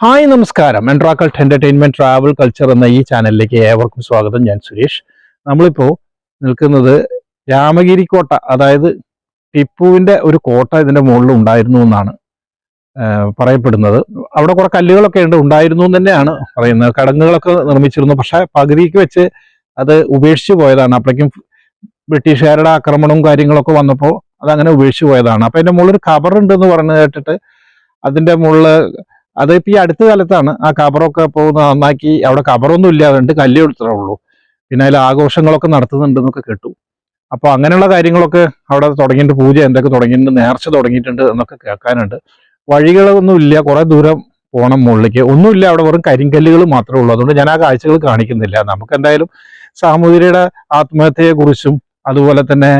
Hi നമസ്കാരം. എൻട്രാക്കൾട്ട് entertainment travel culture എന്ന ഈ ചാനലിലേക്ക് ഏവർക്കും സ്വാഗതം. ഞാൻ സുരേഷ്. നമ്മളിപ്പോൾ നിൽക്കുന്നത് രാമഗിരി കോട്ട അതായത് ടിപ്പുവിന്റെ ഒരു കോട്ട ഇതിന്റെ മുകളിൽ ഉണ്ടായിരുന്നു എന്നാണ് പറയപ്പെടുന്നത്. അവിടെ കുറെ കല്ലുകളൊക്കെ ഉണ്ട് ഉണ്ടായിരുന്നു എന്ന് തന്നെയാണ് പറയുന്നത്. കടങ്ങുകളൊക്കെ നിർമ്മിച്ചിരുന്നു. പക്ഷെ പകുതിക്ക് വെച്ച് അത് ഉപേക്ഷിച്ചു പോയതാണ്. അപ്പോഴേക്കും ബ്രിട്ടീഷുകാരുടെ ആക്രമണവും കാര്യങ്ങളൊക്കെ വന്നപ്പോൾ അതങ്ങനെ ഉപേക്ഷിച്ച് പോയതാണ്. അപ്പൊ അതിന്റെ മുകളിൽ ഒരു ഉണ്ടെന്ന് പറഞ്ഞു കേട്ടിട്ട് അതിന്റെ മുകളിൽ അതിപ്പോ ഈ അടുത്ത കാലത്താണ് ആ കബറൊക്കെ പോകുന്ന നന്നാക്കി അവിടെ കബറൊന്നും ഇല്ലാതുണ്ട് കല്ല് ഉള്ളൂ പിന്നെ അതിൽ ആഘോഷങ്ങളൊക്കെ നടത്തുന്നുണ്ടെന്നൊക്കെ കേട്ടു. അപ്പോൾ അങ്ങനെയുള്ള കാര്യങ്ങളൊക്കെ അവിടെ തുടങ്ങിയിട്ട് പൂജ എന്തൊക്കെ തുടങ്ങിയിട്ടുണ്ട് നേർച്ച തുടങ്ങിയിട്ടുണ്ട് എന്നൊക്കെ കേൾക്കാനുണ്ട്. വഴികളൊന്നും ഇല്ല കുറേ ദൂരം പോകണം മുകളിലേക്ക്. ഒന്നുമില്ല അവിടെ വെറും കരിങ്കല്ലുകൾ മാത്രമേ ഉള്ളൂ. അതുകൊണ്ട് ഞാൻ ആ കാഴ്ചകൾ കാണിക്കുന്നില്ല. നമുക്ക് എന്തായാലും സാമൂതിരിയുടെ ആത്മഹത്യയെ കുറിച്ചും അതുപോലെ തന്നെ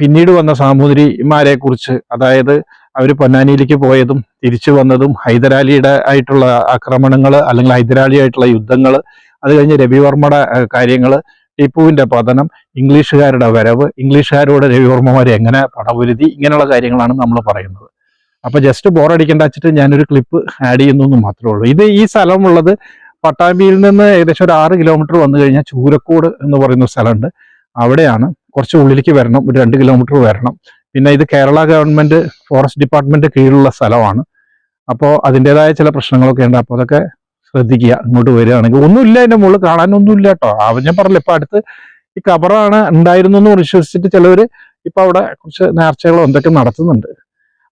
പിന്നീട് വന്ന സാമൂതിരിമാരെ കുറിച്ച് അതായത് അവർ പൊന്നാനിയിലേക്ക് പോയതും തിരിച്ചു വന്നതും ഹൈദരാലിയുടെ ആയിട്ടുള്ള ആക്രമണങ്ങൾ അല്ലെങ്കിൽ ഹൈദരാലി ആയിട്ടുള്ള യുദ്ധങ്ങൾ അത് കഴിഞ്ഞ് രവിവർമ്മയുടെ കാര്യങ്ങൾ ടിപ്പുവിന്റെ പതനം ഇംഗ്ലീഷുകാരുടെ വരവ് ഇംഗ്ലീഷുകാരോട് രവിവർമ്മമാരെ എങ്ങനെ പടപൊരുതി ഇങ്ങനെയുള്ള കാര്യങ്ങളാണ് നമ്മൾ പറയുന്നത്. അപ്പോൾ ജസ്റ്റ് ബോറടിക്കേണ്ട വെച്ചിട്ട് ഞാനൊരു ക്ലിപ്പ് ആഡ് ചെയ്യുന്നു എന്ന് മാത്രമേ ഉള്ളൂ. ഇത് ഈ സ്ഥലമുള്ളത് പട്ടാമ്പിയിൽ നിന്ന് ഏകദേശം ഒരു ആറ് കിലോമീറ്റർ വന്നു കഴിഞ്ഞാൽ ചൂരക്കോട് എന്ന് പറയുന്ന സ്ഥലമുണ്ട്. അവിടെയാണ് കുറച്ച് ഉള്ളിലേക്ക് വരണം ഒരു രണ്ട് കിലോമീറ്റർ വരണം. പിന്നെ ഇത് കേരള ഗവൺമെന്റ് ഫോറസ്റ്റ് ഡിപ്പാർട്ട്മെന്റ് കീഴിലുള്ള സ്ഥലമാണ്. അപ്പോൾ അതിന്റെതായ ചില പ്രശ്നങ്ങളൊക്കെ ഉണ്ട്. അപ്പോൾ അതൊക്കെ ശ്രദ്ധിക്കുക. ഇങ്ങോട്ട് വരികയാണെങ്കിൽ ഒന്നുമില്ല അതിന്റെ മുകളിൽ കാണാനൊന്നുമില്ല കേട്ടോ. അവ ഞാൻ പറഞ്ഞില്ല ഇപ്പൊ അടുത്ത് ഈ കബറാണ് ഉണ്ടായിരുന്നു എന്ന് വിശ്വസിച്ചിട്ട് ചിലവർ ഇപ്പൊ അവിടെ കുറച്ച് നേർച്ചകളോ എന്തൊക്കെ നടത്തുന്നുണ്ട്.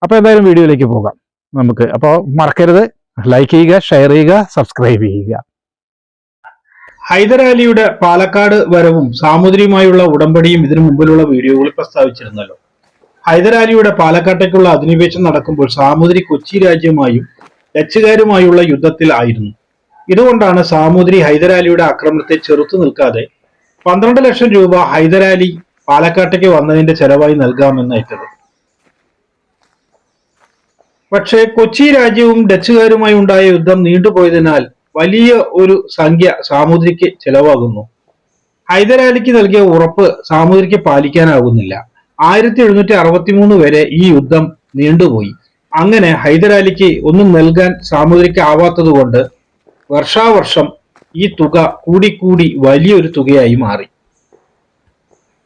അപ്പൊ എന്തായാലും വീഡിയോയിലേക്ക് പോകാം നമുക്ക്. അപ്പോൾ മറക്കരുത്. ലൈക്ക് ചെയ്യുക ഷെയർ ചെയ്യുക സബ്സ്ക്രൈബ് ചെയ്യുക. ഹൈദരാലിയുടെ പാലക്കാട് വരവും സാമൂതിരിയുമായുള്ള ഉടമ്പടിയും ഇതിനു മുമ്പിലുള്ള വീഡിയോകളിൽ പ്രസ്താവിച്ചിരുന്നല്ലോ. ഹൈദരാലിയുടെ പാലക്കാട്ടേക്കുള്ള അധിനിവേശം നടക്കുമ്പോൾ സാമൂതിരി കൊച്ചി രാജ്യമായും ഡച്ചുകാരുമായുള്ള യുദ്ധത്തിലായിരുന്നു ഇതുകൊണ്ടാണ് സാമൂതിരി ഹൈദരാലിയുടെ ആക്രമണത്തെ ചെറുത്തു നിൽക്കാതെ പന്ത്രണ്ട് ലക്ഷം രൂപ ഹൈദരാലി പാലക്കാട്ടേക്ക് വന്നതിന്റെ ചെലവായി നൽകാമെന്ന് അയച്ചത് പക്ഷേ കൊച്ചി രാജ്യവും ഡച്ചുകാരുമായി ഉണ്ടായ യുദ്ധം നീണ്ടുപോയതിനാൽ വലിയ ഒരു സംഖ്യ സാമൂതിരിക്ക് ചെലവാകുന്നു. ഹൈദരാലിക്ക് നൽകിയ ഉറപ്പ് സാമൂതിരിക്ക് പാലിക്കാനാകുന്നില്ല. ആയിരത്തി എഴുന്നൂറ്റി അറുപത്തി മൂന്ന് വരെ ഈ യുദ്ധം നീണ്ടുപോയി. അങ്ങനെ ഹൈദരാലിക്ക് ഒന്നും നൽകാൻ സാമൂതിരിക്ക് ആവാത്തതുകൊണ്ട് വർഷാവർഷം ഈ തുക കൂടിക്കൂടി വലിയൊരു തുകയായി മാറി.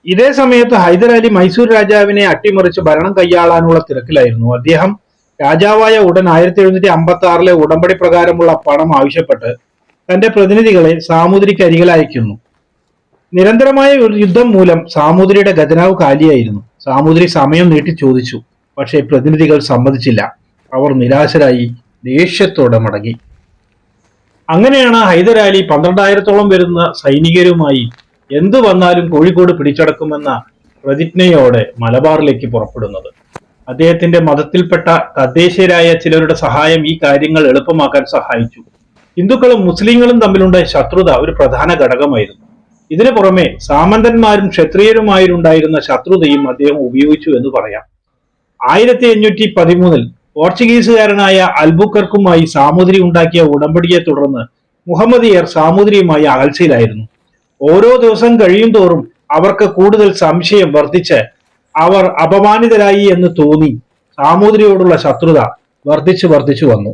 ഇതേ സമയത്ത് ഹൈദരാലി മൈസൂർ രാജാവിനെ അട്ടിമറിച്ച് ഭരണം കൈയാളാനുള്ള തിരക്കിലായിരുന്നു. അദ്ദേഹം രാജാവായ ഉടൻ ആയിരത്തി എഴുന്നൂറ്റി അമ്പത്തി ആറിലെ ഉടമ്പടി പ്രകാരമുള്ള പണം ആവശ്യപ്പെട്ട് തന്റെ പ്രതിനിധികളെ സാമൂതിരിക്ക് അരികിൽ അയക്കുന്നു. നിരന്തരമായ ഒരു യുദ്ധം മൂലം സാമൂതിരിയുടെ ഖജനാവ് കാലിയായിരുന്നു. സാമൂതിരി സമയം നീട്ടി ചോദിച്ചു. പക്ഷേ പ്രതിനിധികൾ സമ്മതിച്ചില്ല. അവർ നിരാശരായി ദേഷ്യത്തോടെ മടങ്ങി. അങ്ങനെയാണ് ഹൈദരാലി പന്ത്രണ്ടായിരത്തോളം വരുന്ന സൈനികരുമായി എന്തു വന്നാലും കോഴിക്കോട് പിടിച്ചടക്കുമെന്ന പ്രതിജ്ഞയോടെ മലബാറിലേക്ക് പുറപ്പെടുന്നത്. അദ്ദേഹത്തിന്റെ മതത്തിൽപ്പെട്ട തദ്ദേശീയരായ ചിലരുടെ സഹായം ഈ കാര്യങ്ങൾ എളുപ്പമാക്കാൻ സഹായിച്ചു. ഹിന്ദുക്കളും മുസ്ലിങ്ങളും തമ്മിലുണ്ടായ ശത്രുത ഒരു പ്രധാന ഘടകമായിരുന്നു. ഇതിനു പുറമെ സാമന്തന്മാരും ക്ഷത്രിയരുമായിരുണ്ടായിരുന്ന ശത്രുതയും അദ്ദേഹം ഉപയോഗിച്ചു എന്ന് പറയാം. ആയിരത്തി അഞ്ഞൂറ്റി പതിമൂന്നിൽ പോർച്ചുഗീസുകാരനായ അൽബുക്കർക്കുമായി സാമൂതിരി ഉണ്ടാക്കിയ ഉടമ്പടിയെ തുടർന്ന് മുഹമ്മദിയർ സാമൂതിരിയുമായി അകൽച്ചയിലായിരുന്നു ഓരോ ദിവസം കഴിയും തോറും അവർക്ക് കൂടുതൽ സംശയം വർദ്ധിച്ച് അവർ അപമാനിതരായി എന്ന് തോന്നി സാമൂതിരിയോടുള്ള ശത്രുത വർദ്ധിച്ചു വർദ്ധിച്ചു വന്നു.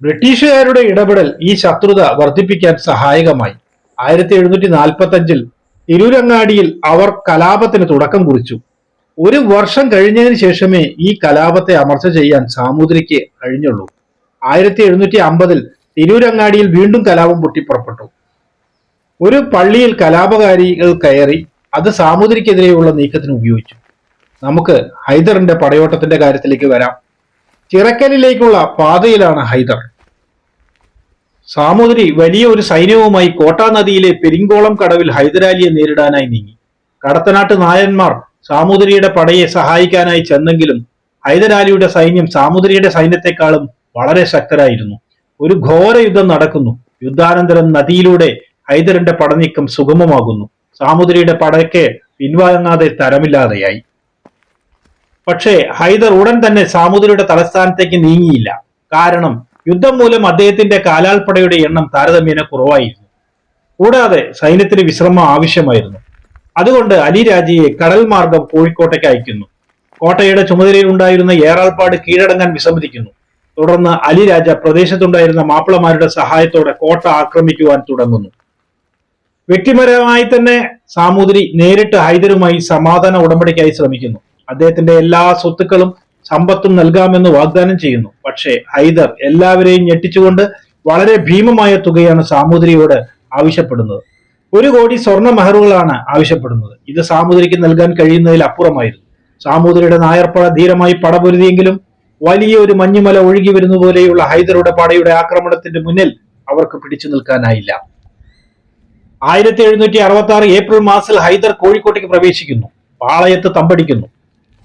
ബ്രിട്ടീഷുകാരുടെ ഇടപെടൽ ഈ ശത്രുത വർദ്ധിപ്പിക്കാൻ സഹായകമായി. ആയിരത്തി എഴുന്നൂറ്റി നാൽപ്പത്തി അഞ്ചിൽ തിരൂരങ്ങാടിയിൽ അവർ കലാപത്തിന് തുടക്കം കുറിച്ചു. ഒരു വർഷം കഴിഞ്ഞതിന് ശേഷമേ ഈ കലാപത്തെ അമർച്ച ചെയ്യാൻ സാമൂതിരിക്ക് കഴിഞ്ഞുള്ളൂ. ആയിരത്തി എഴുന്നൂറ്റി അമ്പതിൽ തിരൂരങ്ങാടിയിൽ വീണ്ടും കലാപം പൊട്ടിപ്പുറപ്പെട്ടു. ഒരു പള്ളിയിൽ കലാപകാരികൾ കയറി അത് സാമൂതിരിക്കെതിരെയുള്ള നീക്കത്തിന് ഉപയോഗിച്ചു. നമുക്ക് ഹൈദറിന്റെ പടയോട്ടത്തിന്റെ കാര്യത്തിലേക്ക് വരാം. ചിറക്കലിലേക്കുള്ള പാതയിലാണ് ഹൈദർ. സാമൂതിരി വലിയ ഒരു സൈന്യവുമായി കോട്ടാ നദിയിലെ പെരിങ്കോളം കടവിൽ ഹൈദരാലിയെ നേരിടാനായി നീങ്ങി. കടത്തനാട്ട് നായന്മാർ സാമൂതിരിയുടെ പടയെ സഹായിക്കാനായി ചെന്നെങ്കിലും ഹൈദരാലിയുടെ സൈന്യം സാമൂതിരിയുടെ സൈന്യത്തെക്കാളും വളരെ ശക്തരായിരുന്നു. ഒരു ഘോര യുദ്ധം നടക്കുന്നു. യുദ്ധാനന്തരം നദിയിലൂടെ ഹൈദറിന്റെ പടനീക്കം സുഗമമാകുന്നു. സാമൂതിരിയുടെ പടയ്ക്ക് പിൻവാങ്ങാതെ തരമില്ലാതെയായി. പക്ഷേ ഹൈദർ ഉടൻ തന്നെ സാമൂതിരിയുടെ തലസ്ഥാനത്തേക്ക് നീങ്ങിയില്ല. കാരണം യുദ്ധം മൂലം അദ്ദേഹത്തിന്റെ കാലാൾപ്പടയുടെ എണ്ണം താരതമ്യേന കുറവായിരുന്നു. കൂടാതെ സൈന്യത്തിന് വിശ്രമം ആവശ്യമായിരുന്നു. അതുകൊണ്ട് അലി രാജയെ കടൽ മാർഗം കോഴിക്കോട്ടേക്ക് അയക്കുന്നു. കോട്ടയുടെ ചുമതലയിൽ ഉണ്ടായിരുന്ന ഏറാൾപ്പാട് കീഴടങ്ങാൻ വിസമ്മതിക്കുന്നു. തുടർന്ന് അലി രാജ പ്രദേശത്തുണ്ടായിരുന്ന മാപ്പിളമാരുടെ സഹായത്തോടെ കോട്ട ആക്രമിക്കുവാൻ തുടങ്ങുന്നു. വ്യക്തിപരമായി തന്നെ സാമൂതിരി നേരിട്ട് ഹൈദരുമായി സമാധാന ഉടമ്പടിക്കായി ശ്രമിക്കുന്നു. അദ്ദേഹത്തിന്റെ എല്ലാ സ്വത്തുക്കളും സമ്പത്തും നൽകാമെന്ന് വാഗ്ദാനം ചെയ്യുന്നു. പക്ഷേ ഹൈദർ എല്ലാവരെയും ഞെട്ടിച്ചുകൊണ്ട് വളരെ ഭീമമായ തുകയാണ് സാമൂതിരിയോട് ആവശ്യപ്പെടുന്നത്. ഒരു കോടി സ്വർണ മെഹറുകളാണ് ആവശ്യപ്പെടുന്നത്. ഇത് സാമൂതിരിക്ക് നൽകാൻ കഴിയുന്നതിൽ അപ്പുറമായിരുന്നു. സാമൂതിരിയുടെ നായർപ്പട ധീരമായി പടപൊരുതിയെങ്കിലും വലിയ ഒരു മഞ്ഞുമല ഒഴുകി വരുന്ന പോലെയുള്ള ഹൈദറുടെ പടയുടെ ആക്രമണത്തിന്റെ മുന്നിൽ അവർക്ക് പിടിച്ചു നിൽക്കാനായില്ല. ആയിരത്തി എഴുന്നൂറ്റി അറുപത്തി ആറ് ഏപ്രിൽ മാസത്തിൽ ഹൈദർ കോഴിക്കോട്ടേക്ക് പ്രവേശിക്കുന്നു. പാളയത്ത് തമ്പടിക്കുന്നു.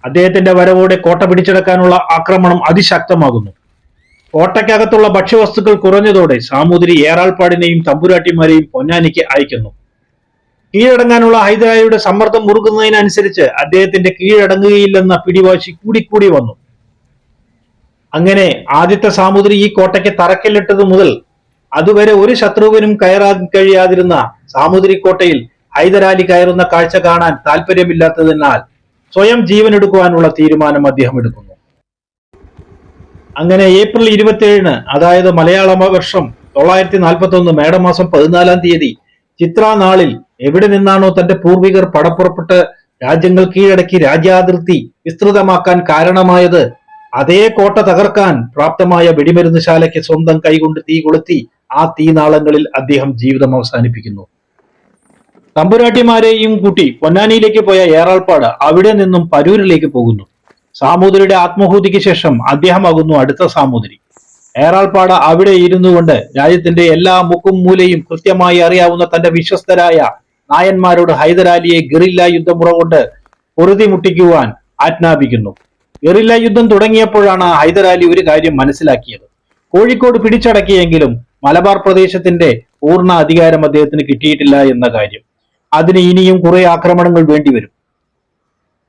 അദ്ദേഹത്തിന്റെ വരവോടെ കോട്ട പിടിച്ചെടുക്കാനുള്ള ആക്രമണം അതിശക്തമാകുന്നു. കോട്ടയ്ക്കകത്തുള്ള ഭക്ഷ്യവസ്തുക്കൾ കുറഞ്ഞതോടെ സാമൂതിരി ഏറാൾപ്പാടിനെയും തമ്പുരാട്ടിമാരെയും പൊന്നാനിക്ക് അയക്കുന്നു. കീഴടങ്ങാനുള്ള ഹൈദരാലിയുടെ സമ്മർദ്ദം മുറുകുന്നതിനനുസരിച്ച് അദ്ദേഹത്തിന്റെ കീഴടങ്ങുകയില്ലെന്ന പിടിവാശി കൂടിക്കൂടി വന്നു. അങ്ങനെ ആദ്യത്തെ സാമൂതിരി ഈ കോട്ടയ്ക്ക് തറക്കല്ലിട്ടത് മുതൽ അതുവരെ ഒരു ശത്രുവിനും കയറാൻ കഴിയാതിരുന്ന സാമൂതിരി കോട്ടയിൽ ഹൈദരാലി കയറുന്ന കാഴ്ച കാണാൻ താല്പര്യമില്ലാത്തതിനാൽ സ്വയം ജീവൻ ജീവനെടുക്കുവാനുള്ള തീരുമാനം അദ്ദേഹം എടുക്കുന്നു. അങ്ങനെ ഏപ്രിൽ ഇരുപത്തിയേഴിന് അതായത് മലയാള വർഷം തൊള്ളായിരത്തി നാൽപ്പത്തി ഒന്ന് മേടമാസം പതിനാലാം തീയതി ചിത്ര നാളിൽ എവിടെ നിന്നാണോ തന്റെ പൂർവികർ പടപ്പുറപ്പെട്ട് രാജ്യങ്ങൾ കീഴടക്കി രാജ്യാതിർത്തി വിസ്തൃതമാക്കാൻ കാരണമായത് അതേ കോട്ട തകർക്കാൻ പ്രാപ്തമായ വെടിമരുന്ന് ശാലയ്ക്ക് സ്വന്തം കൈകൊണ്ട് തീ കൊളുത്തി ആ തീനാളങ്ങളിൽ അദ്ദേഹം ജീവിതം അവസാനിപ്പിക്കുന്നു. തമ്പുരാട്ടിമാരെയും കൂട്ടി പൊന്നാനിയിലേക്ക് പോയ ഏറാൾപ്പാട് അവിടെ നിന്നും പരൂരിലേക്ക് പോകുന്നു. സാമൂതിരിയുടെ ആത്മഹൂതിക്ക് ശേഷം അദ്ദേഹമാകുന്നു അടുത്ത സാമൂതിരി. ഏറാൾപ്പാട് അവിടെ ഇരുന്നു കൊണ്ട് രാജ്യത്തിന്റെ എല്ലാ മുക്കും മൂലയും കൃത്യമായി അറിയാവുന്ന തന്റെ വിശ്വസ്തരായ നായന്മാരോട് ഹൈദരാലിയെ ഗറില്ല യുദ്ധമുറ കൊണ്ട് പൊറുതി മുട്ടിക്കുവാൻ ആജ്ഞാപിക്കുന്നു. ഗറില്ല യുദ്ധം തുടങ്ങിയപ്പോഴാണ് ഹൈദരാലി ഒരു കാര്യം മനസ്സിലാക്കിയത്. കോഴിക്കോട് പിടിച്ചടക്കിയെങ്കിലും മലബാർ പ്രദേശത്തിന്റെ പൂർണ അധികാരം അദ്ദേഹത്തിന് കിട്ടിയിട്ടില്ല എന്ന കാര്യം. അതിന് ഇനിയും കുറെ ആക്രമണങ്ങൾ വേണ്ടിവരും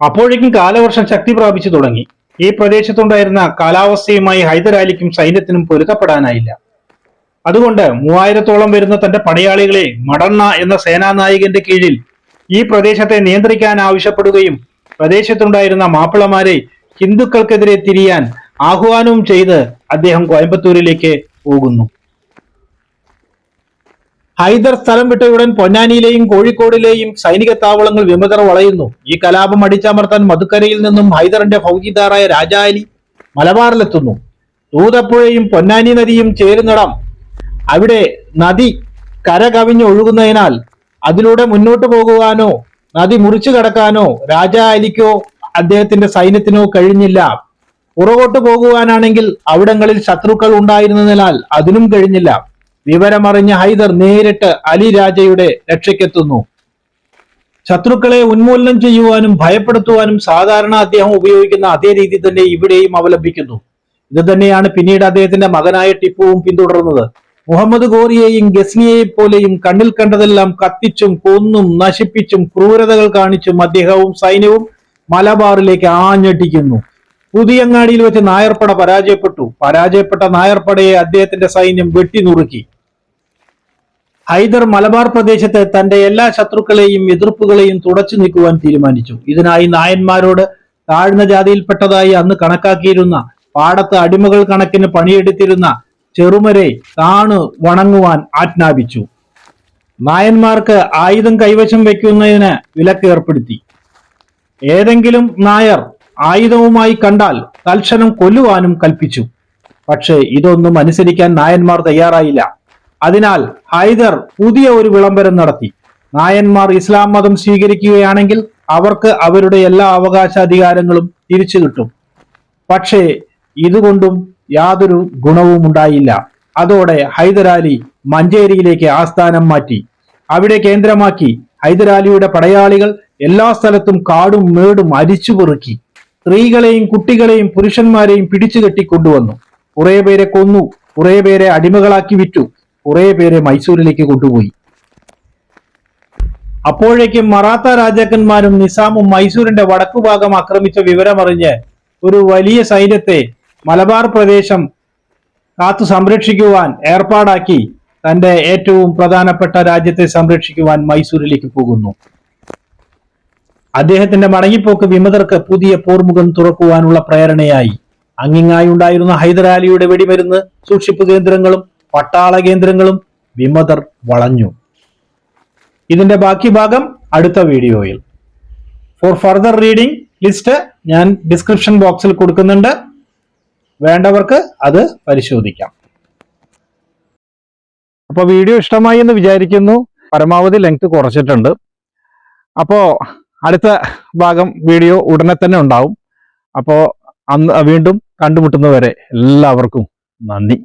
അപ്പോഴേക്കും കാലവർഷം ശക്തി പ്രാപിച്ചു തുടങ്ങി. ഈ പ്രദേശത്തുണ്ടായിരുന്ന കാലാവസ്ഥയുമായി ഹൈദരാലിക്കും സൈന്യത്തിനും പൊരുത്തപ്പെടാനായില്ല. അതുകൊണ്ട് മൂവായിരത്തോളം വരുന്ന തന്റെ പടയാളികളെ മടണ്ണ എന്ന സേനാനായകന്റെ കീഴിൽ ഈ പ്രദേശത്തെ നിയന്ത്രിക്കാൻ ആവശ്യപ്പെടുകയും പ്രദേശത്തുണ്ടായിരുന്ന മാപ്പിളമാരെ ഹിന്ദുക്കൾക്കെതിരെ തിരിയാൻ ആഹ്വാനവും ചെയ്ത് അദ്ദേഹം കോയമ്പത്തൂരിലേക്ക് പോകുന്നു. ഹൈദർ സ്ഥലം വിട്ടയുടൻ പൊന്നാനിയിലെയും കോഴിക്കോടിലെയും സൈനിക താവളങ്ങൾ വിമതർ വളയുന്നു. ഈ കലാപം അടിച്ചമർത്താൻ മധുക്കരയിൽ നിന്നും ഹൈദറിന്റെ ഫൗജിദാറായ രാജാലി മലബാറിലെത്തുന്നു. തൂതപ്പുഴയും പൊന്നാനി നദിയും ചേരുന്നിടം. അവിടെ നദി കര കവിഞ്ഞ് ഒഴുകുന്നതിനാൽ അതിലൂടെ മുന്നോട്ട് പോകുവാനോ നദി മുറിച്ചു കടക്കാനോ രാജാ അലിക്കോ അദ്ദേഹത്തിന്റെ സൈന്യത്തിനോ കഴിഞ്ഞില്ല. പുറകോട്ട് പോകുവാനാണെങ്കിൽ അവിടങ്ങളിൽ ശത്രുക്കൾ ഉണ്ടായിരുന്നതിനാൽ അതിനും കഴിഞ്ഞില്ല. വിവരമറിഞ്ഞ ഹൈദർ നേരിട്ട് അലി രാജയുടെ രക്ഷയ്ക്കെത്തുന്നു. ശത്രുക്കളെ ഉന്മൂലനം ചെയ്യുവാനും ഭയപ്പെടുത്തുവാനും സാധാരണ അദ്ദേഹം ഉപയോഗിക്കുന്ന അതേ രീതി തന്നെ ഇവിടെയും അവലംബിക്കുന്നു. ഇത് തന്നെയാണ് പിന്നീട് അദ്ദേഹത്തിന്റെ മകനായ ടിപ്പുവും പിന്തുടർന്നത്. മുഹമ്മദ് ഗോറിയെയും ഗസ്നിയെയും പോലെയും കണ്ണിൽ കണ്ടതെല്ലാം കത്തിച്ചും കൊന്നും നശിപ്പിച്ചും ക്രൂരതകൾ കാണിച്ചും അദ്ദേഹവും സൈന്യവും മലബാറിലേക്ക് ആഞ്ഞട്ടിക്കുന്നു പുതിയങ്ങാടിയിൽ വെച്ച് നായർപ്പട പരാജയപ്പെട്ടു. പരാജയപ്പെട്ട നായർപ്പടയെ അദ്ദേഹത്തിന്റെ സൈന്യം വെട്ടിനുറുക്കി. ഹൈദർ മലബാർ പ്രദേശത്ത് തന്റെ എല്ലാ ശത്രുക്കളെയും എതിർപ്പുകളെയും തുടച്ചു നീക്കുവാൻ തീരുമാനിച്ചു. ഇതിനായി നായന്മാരോട് താഴ്ന്ന ജാതിയിൽപ്പെട്ടതായി അന്ന് കണക്കാക്കിയിരുന്ന പാടത്ത് അടിമകൾ കണക്കിന് പണിയെടുത്തിരുന്ന ചെറുമരെ താണു വണങ്ങുവാൻ ആജ്ഞാപിച്ചു. നായന്മാർക്ക് ആയുധം കൈവശം വയ്ക്കുന്നതിന് വിലക്ക് ഏർപ്പെടുത്തി. ഏതെങ്കിലും നായർ ആയുധവുമായി കണ്ടാൽ തൽക്ഷണം കൊല്ലുവാനും കൽപ്പിച്ചു. പക്ഷേ ഇതൊന്നും അനുസരിക്കാൻ നായന്മാർ തയ്യാറായില്ല. അതിനാൽ ഹൈദർ പുതിയ ഒരു വിളംബരം നടത്തി. നായന്മാർ ഇസ്ലാം മതം സ്വീകരിക്കുകയാണെങ്കിൽ അവർക്ക് അവരുടെ എല്ലാ അവകാശാധികാരങ്ങളും തിരിച്ചു കിട്ടും. പക്ഷേ ഇതുകൊണ്ടും യാതൊരു ഗുണവും ഉണ്ടായില്ല. അതോടെ ഹൈദരാലി മഞ്ചേരിയിലേക്ക് ആസ്ഥാനം മാറ്റി. അവിടെ കേന്ദ്രമാക്കി ഹൈദരാലിയുടെ പടയാളികൾ എല്ലാ സ്ഥലത്തും കാടും മേടും അരിച്ചു പെറുക്കി. സ്ത്രീകളെയും കുട്ടികളെയും പുരുഷന്മാരെയും പിടിച്ചുകെട്ടി കൊണ്ടുവന്നു. കുറെ പേരെ കൊന്നു. കുറെ പേരെ അടിമകളാക്കി വിറ്റു. കുറെ പേരെ മൈസൂരിലേക്ക് കൊണ്ടുപോയി. അപ്പോഴേക്കും മറാത്ത രാജാക്കന്മാരും നിസാമും മൈസൂരിന്റെ വടക്കുഭാഗം ആക്രമിച്ച വിവരമറിഞ്ഞ് ഒരു വലിയ സൈന്യത്തെ മലബാർ പ്രദേശം കാത്തു സംരക്ഷിക്കുവാൻ ഏർപ്പാടാക്കി തന്റെ ഏറ്റവും പ്രധാനപ്പെട്ട രാജ്യത്തെ സംരക്ഷിക്കുവാൻ മൈസൂരിലേക്ക് പോകുന്നു. അദ്ദേഹത്തിന്റെ മടങ്ങിപ്പോക്ക് വിമതർക്ക് പുതിയ പോർമുഖം തുറക്കുവാനുള്ള പ്രേരണയായി. അങ്ങിങ്ങായി ഉണ്ടായിരുന്ന ഹൈദരാലിയുടെ വെടിമരുന്ന് സൂക്ഷിപ്പ് കേന്ദ്രങ്ങളും പട്ടാള കേന്ദ്രങ്ങളും വിമതർ വളഞ്ഞു. ഇതിന്റെ ബാക്കി ഭാഗം അടുത്ത വീഡിയോയിൽ. ഫോർ ഫർദർ റീഡിംഗ് ലിസ്റ്റ് ഞാൻ ഡിസ്ക്രിപ്ഷൻ ബോക്സിൽ കൊടുക്കുന്നുണ്ട്. വേണ്ടവർക്ക് അത് പരിശോധിക്കാം. അപ്പോൾ വീഡിയോ ഇഷ്ടമായി എന്ന് വിചാരിക്കുന്നു. പരമാവധി ലെങ്ത് കുറച്ചിട്ടുണ്ട്. അപ്പോൾ അടുത്ത ഭാഗം വീഡിയോ ഉടനെ തന്നെ ഉണ്ടാവും. അപ്പോൾ അന്ന് വീണ്ടും കണ്ടുമുട്ടുന്നവരെ എല്ലാവർക്കും നന്ദി.